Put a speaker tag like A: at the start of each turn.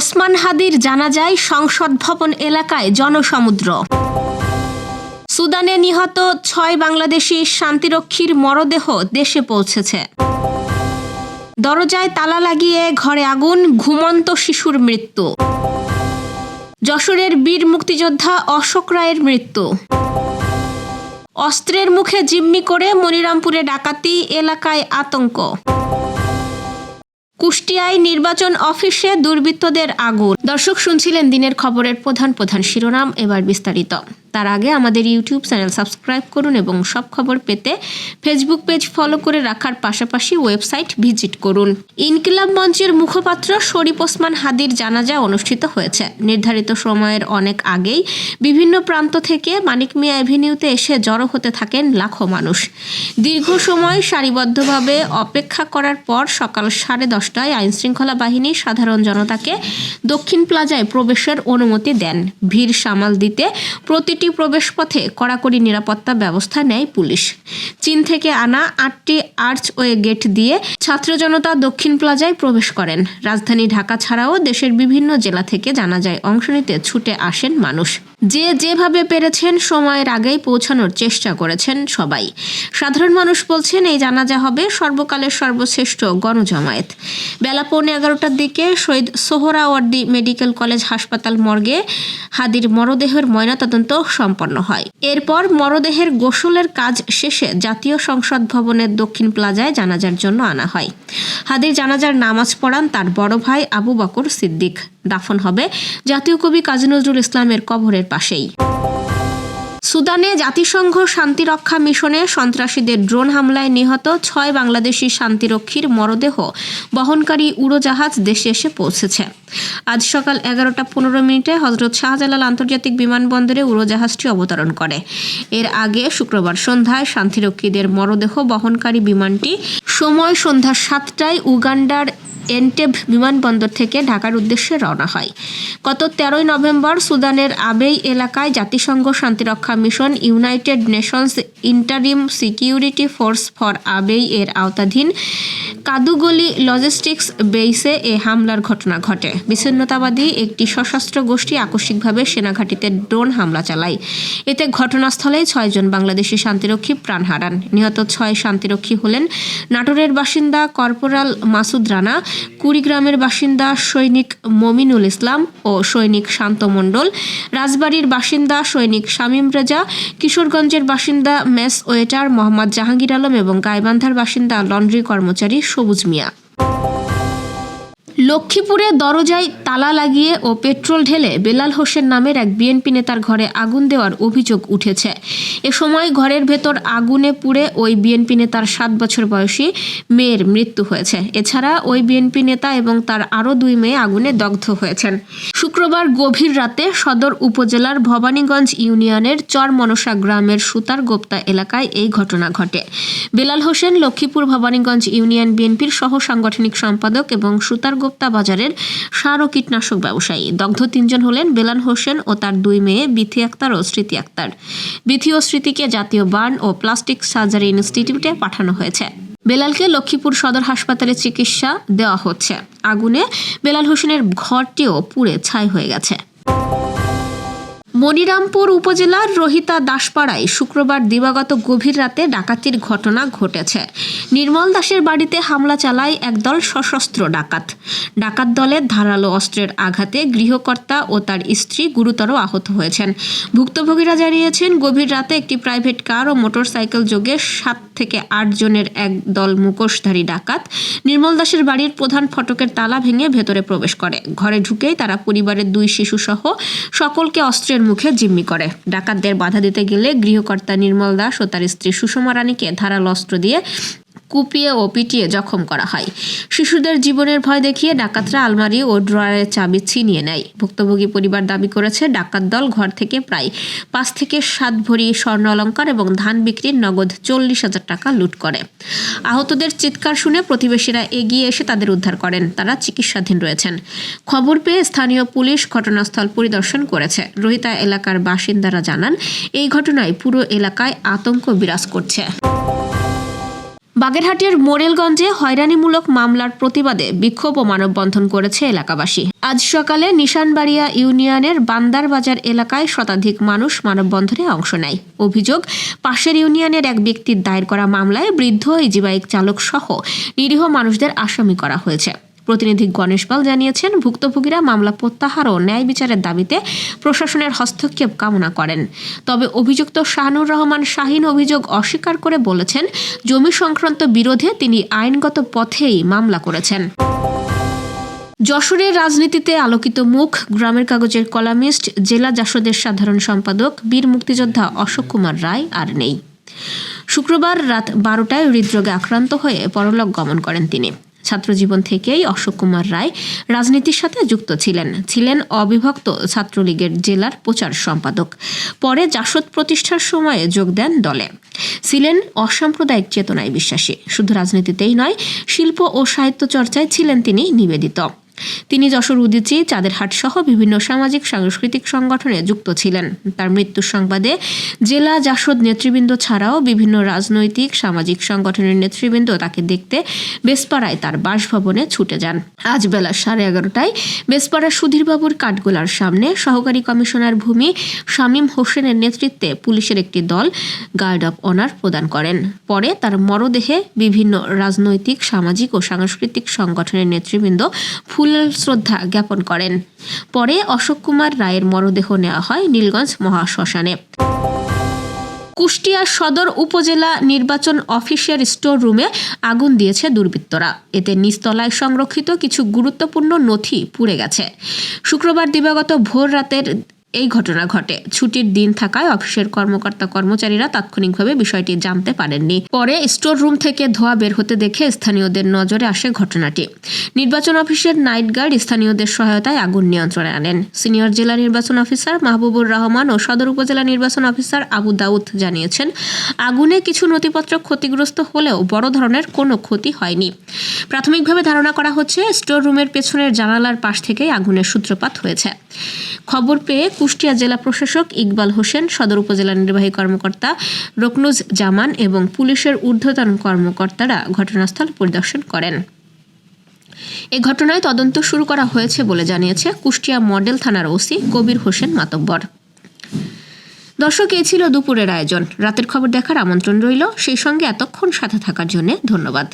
A: ওসমান হাদির জানা যায় সংসদ ভবন এলাকায় জনসমুদ্র। সুদানে নিহত ছয় বাংলাদেশি শান্তিরক্ষীর মরদেহ দেশে পৌঁছেছে। দরজায় তালা লাগিয়ে ঘরে আগুন, ঘুমন্ত শিশুর মৃত্যু। যশোরের বীর মুক্তিযোদ্ধা অশোক রায়ের মৃত্যু। অস্ত্রের মুখে জিম্মি করে মনিরামপুরে ডাকাতি এলাকায় আতঙ্ক। কুষ্টিয়ায় নির্বাচন অফিসে দুর্বৃত্তদের আগুন। দর্শক শুনছিলেন দিনের খবরের প্রধান প্রধান শিরোনাম এবার বিস্তারিত। তার আগে আমাদের ইউটিউব চ্যানেল সাবস্ক্রাইব করুন এবং সব খবর পেতে ফেসবুক পেজ ফলো করে রাখার পাশাপাশি ওয়েবসাইট ভিজিট করুন। ইনকিলাব মঞ্চের মুখপাত্র শরীফ ওসমান হাদির জানাজা অনুষ্ঠিত হয়েছে। নির্ধারিত সময়ের অনেক আগেই বিভিন্ন প্রান্ত থেকে মানিক মিয়া অ্যাভিনিউতে এসে জড়ো হতে থাকেন লাখো মানুষ। দীর্ঘ সময় সারিবদ্ধভাবে অপেক্ষা করার পর সকাল সাড়ে দশটায় আইনশৃঙ্খলা বাহিনী সাধারণ জনতাকে দক্ষিণ প্লাজায় প্রবেশের অনুমতি দেন। ভিড় সামাল দিতে প্রতিটি প্রবেশপথে কড়াকড়ি নিরাপত্তা ব্যবস্থা নেয় পুলিশ। চীন থেকে আনা আটটি আর্চওয়ে গেট দিয়ে ছাত্র জনতা দক্ষিণ প্লাজায় প্রবেশ করেন। রাজধানী ঢাকা ছাড়াও দেশের বিভিন্ন জেলা থেকে জানা যায়, অংশ নিতে ছুটে আসেন মানুষ। যে যেভাবে পেরেছেন সময়ের আগেই পৌঁছানোর চেষ্টা করেছেন সবাই। সাধারণ মানুষ বলছেন, এই জানাজা হবে সর্বকালের সর্বশ্রেষ্ঠ গণজমায়েত। বেলা পৌনে এগারোটার দিকে শহীদ সোহরাওয়ার্দী মেডিকেল কলেজ হাসপাতাল মর্গে হাদির মরদেহের ময়নাতদন্ত সম্পন্ন হয়। এরপর মরদেহের গোসলের কাজ শেষে জাতীয় সংসদ ভবনের দক্ষিণ প্লাজায় জানাজার জন্য আনা হয়। হাদির জানাজার নামাজ পড়ান তার বড় ভাই আবু বকর সিদ্দিক। দাফন হবে। জাতীয় কবি কাজী নজরুল ইসলামের কবরের পাশেই। সুদানে জাতিসংঘ শান্তিরক্ষা মিশনে সন্ত্রাসীদের ড্রোন হামলায় নিহত ছয় বাংলাদেশি শান্তিরক্ষীর মরদেহ বহনকারী উড়োজাহাজ দেশে এসে পৌঁছেছে। আজ সকাল এগারোটা পনেরো মিনিটে হজরত শাহজালাল আন্তর্জাতিক বিমানবন্দরে উড়োজাহাজটি অবতরণ করে। এর আগে শুক্রবার সন্ধ্যায় শান্তিরক্ষীদের মরদেহ বহনকারী বিমানটি সময় সন্ধ্যা সাতটায় উগান্ডার এন্টেব বিমানবন্দর থেকে ঢাকার উদ্দেশ্যে রওনা হয়। গত তেরোই নভেম্বর সুদানের আবেই এলাকায় জাতিসংঘ শান্তিরক্ষা mission United Nations interim security force for Abyei এর আওতাধীন কাদুগলি লজিস্টিক্স বেইসে এ হামলার ঘটনা ঘটে। বিচ্ছিন্নতাবাদী একটি সশস্ত্র গোষ্ঠী আকস্মিকভাবে সেনাঘাটিতে ড্রোন হামলা চালায়। এতে ঘটনাস্থলেই ছয়জন বাংলাদেশি শান্তিরক্ষী প্রাণ হারান। নিহত ছয় শান্তিরক্ষী হলেন নাটোরের বাসিন্দা কর্পোরাল মাসুদ রানা কুড়িগ্রামের বাসিন্দা সৈনিক মমিনুল ইসলাম ও সৈনিক শান্ত মণ্ডল, রাজবাড়ির বাসিন্দা সৈনিক শামীম রেজা, কিশোরগঞ্জের বাসিন্দা মেস ওয়েটার মোহাম্মদ জাহাঙ্গীর আলম এবং গাইবান্ধার বাসিন্দা লন্ড্রি কর্মচারী সবুজ মিয়া। লক্ষ্মীপুরে দরজায় তালা লাগিয়ে ও পেট্রোল ঢেলে বেলাল হোসেন নামের এক বিএনপি নেতার ঘরে আগুন দেওয়ার অভিযোগ উঠেছে। এ সময় ঘরের ভেতর আগুনে পুড়ে ওই বিএনপি নেতার সাত বছর বয়সী মেয়ের মৃত্যু হয়েছে। এছাড়া ওই বিএনপি নেতা এবং তার আরও দুই মেয়ে আগুনে দগ্ধ হয়েছেন। শুক্রবার গভীর রাতে সদর উপজেলার ভবানীগঞ্জ ইউনিয়নের চর মনসা গ্রামের সুতার গোপ্তা এলাকায় এই ঘটনা ঘটে। বেলাল হোসেন লক্ষ্মীপুর ভবানীগঞ্জ ইউনিয়ন বিএনপির সহ সাংগঠনিক সম্পাদক এবং সুতারগোপ্তা বাজারের সার ও কীটনাশক ব্যবসায়ী। দগ্ধ তিনজন হলেন বেলান হোসেন ও তার দুই মেয়ে বিথি আক্তার ও স্মৃতি আক্তার। বিথি ও স্মৃতিকে জাতীয় বার্ন ও প্লাস্টিক সার্জারি ইনস্টিটিউটে পাঠানো হয়েছে। বেলালকে লক্ষ্মীপুর সদর হাসপাতালে চিকিৎসা দেওয়া হচ্ছে। আগুনে বেলাল হোসেনের ঘরটিও পুড়ে ছাই হয়ে গেছে। মনিরামপুর উপজেলার রহিতা দাসপাড়ায় শুক্রবার দিবাগত গভীর রাতে ডাকাতির ঘটনা ঘটেছে। নির্মল দাসের বাড়িতে হামলা চালায় একদল সশস্ত্র ডাকাত। ডাকাত দলের ধারালো অস্ত্রের আঘাতে গৃহকর্তা ও তার স্ত্রী গুরুতর আহত হয়েছেন। ভুক্তভোগীরা জানিয়েছেন, গভীর রাতে একটি প্রাইভেট কার ও মোটরসাইকেল যোগে সাত থেকে আট জনের এক দল মুখোশধারী ডাকাত নির্মল দাসের বাড়ির প্রধান ফটকের তালা ভেঙে ভেতরে প্রবেশ করে। ঘরে ঢুকেই তারা পরিবারের দুই শিশুসহ সকলকে অস্ত্রের মুখে জিম্মি করে। ডাকাতদের বাধা দিতে গেলে গৃহকর্তা নির্মল দাস ও তার স্ত্রী সুষমা রানীকে ধারাল অস্ত্র দিয়ে কুপিয়ে ও পিটিয়ে জখম করা হয়। শিশুদের জীবনের ভয় দেখিয়ে ডাকাতরা আলমারি ও ড্রয়ারের চাবি ছিনিয়ে নেয়। ভুক্তভোগী পরিবার দাবি করেছে, ডাকাত দল ঘর থেকে প্রায় পাঁচ থেকে সাত ভরি স্বর্ণ অলঙ্কার এবং ধান বিক্রির নগদ চল্লিশ হাজার টাকা লুট করে। আহতদের চিৎকার শুনে প্রতিবেশীরা এগিয়ে এসে তাদের উদ্ধার করেন। তারা চিকিৎসাধীন রয়েছেন। খবর পেয়ে স্থানীয় পুলিশ ঘটনাস্থল পরিদর্শন করেছে। রোহিতা এলাকার বাসিন্দারা জানান, এই ঘটনায় পুরো এলাকায় আতঙ্ক বিরাজ করছে। বাগেরহাটের মোরেলগঞ্জে হয়রানিমূলক মামলার প্রতিবাদে বিক্ষোভ ও মানববন্ধন করেছে এলাকাবাসী। আজ সকালে নিশানবাড়িয়া ইউনিয়নের বান্দার বাজার এলাকায় শতাধিক মানুষ মানববন্ধনে অংশ নেয়। অভিযোগ, পাশের ইউনিয়নের এক ব্যক্তির দায়ের করা মামলায় বৃদ্ধ ইজিবাইক চালক সহ নিরীহ মানুষদের আসামি করা হয়েছে। প্রতিনিধি গণেশ পাল জানিয়েছেন, ভুক্তভোগীরা মামলা প্রত্যাহার ও ন্যায় বিচারের দাবিতে প্রশাসনের হস্তক্ষেপ কামনা করেন। তবে অভিযুক্ত শাহানুর রহমান শাহিন অভিযোগ অস্বীকার করে বলেছেন, জমি সংক্রান্ত বিরোধে তিনি আইনগত পথেই মামলা করেছেন। যশোরের রাজনীতিতে আলোকিত মুখ, গ্রামের কাগজের কলামিস্ট, জেলা জাসদের সাধারণ সম্পাদক, বীর মুক্তিযোদ্ধা অশোক কুমার রায় আর নেই। শুক্রবার রাত বারোটায় হৃদরোগে আক্রান্ত হয়ে পরলোক গমন করেন তিনি। ছাত্রজীবন থেকেই অশোক কুমার রায় রাজনীতির সাথে যুক্ত ছিলেন। ছিলেন অবিভক্ত ছাত্রলীগের জেলার প্রচার সম্পাদক। পরে জাসদ প্রতিষ্ঠার সময়ে যোগ দেন দলে। ছিলেন অসাম্প্রদায়িক চেতনায় বিশ্বাসী। শুধু রাজনীতিতেই নয়, শিল্প ও সাহিত্য চর্চায় ছিলেন তিনি নিবেদিত। তিনি যশোর উদিচি, চাঁদেরহাট সহ বিভিন্ন সামাজিক, সাংস্কৃতিক সংগঠনে যুক্ত ছিলেন। তার মৃত্যুর সংবাদে জেলা জাসদ নেতৃবৃন্দ ছাড়াও বিভিন্ন রাজনৈতিক, সামাজিক সংগঠনের নেতৃবৃন্দ তাকে দেখতে বেসপাড়ায় তার বাসভবনে ছুটে যান। আজ বেলা সাড়ে এগারোটায় বেসপাড়া সুধীরবাবুর কাঠগোলার সামনে সহকারী কমিশনার ভূমি শামীম হোসেনের নেতৃত্বে পুলিশের একটি দল গার্ড অফ অনার প্রদান করেন। পরে তার মরদেহে বিভিন্ন রাজনৈতিক, সামাজিক ও সাংস্কৃতিক সংগঠনের নেতৃবৃন্দ ফুল শ্রদ্ধা জ্ঞাপন করেন। পরে অশোক কুমার রায়ের মরদেহ নেওয়া হয় নীলগঞ্জ মহাশ্মশানে। কুষ্টিয়া সদর উপজেলা নির্বাচন অফিসের স্টোর রুমে আগুন দিয়েছে দুর্বৃত্তরা। এতে নিচতলায় সংরক্ষিত কিছু গুরুত্বপূর্ণ নথি পুড়ে গেছে। শুক্রবার দিবাগত ভোর রাতের এই ঘটনা ঘটে। ছুটির দিন থাকায় অফিসের কর্মকর্তা কর্মচারীরা তাৎক্ষণিকভাবে বিষয়টি জানতে পারেননি। পরে স্টোর রুম থেকে ধোয়া বের হতে দেখে স্থানীয়দের নজরে আসে ঘটনাটি। নির্বাচন অফিসের নাইট গার্ড স্থানীয়দের সহায়তায় আগুন নিয়ন্ত্রণে আনেন। সিনিয়র জেলা নির্বাচন অফিসার মাহবুবুর রহমান ও সদর উপজেলা নির্বাচন অফিসার আবু দাউদ জানিয়েছেন, আগুনে কিছু নথিপত্র ক্ষতিগ্রস্ত হলেও বড় ধরনের কোনো ক্ষতি হয়নি। প্রাথমিকভাবে ধারণা করা হচ্ছে, স্টোর রুমের পেছনের জানালার পাশ থেকেই আগুনের সূত্রপাত হয়েছে। খবর পেয়ে কুষ্টিয়া জেলা প্রশাসক ইকবাল হোসেন, সদর উপজেলা নির্বাহী কর্মকর্তা রকনুজ জামান এবং পুলিশের ঊর্ধ্বতন কর্মকর্তারা ঘটনাস্থল পরিদর্শন করেন। এ ঘটনায় তদন্ত শুরু করা হয়েছে বলে জানিয়েছে কুষ্টিয়া মডেল থানার ওসি কবির হোসেন মাতব্বর। দর্শক এই ছিল দুপুরের আয়োজন। রাতের খবর দেখার আমন্ত্রণ রইল। সেই সঙ্গে এতক্ষণ সাথে থাকার জন্য ধন্যবাদ।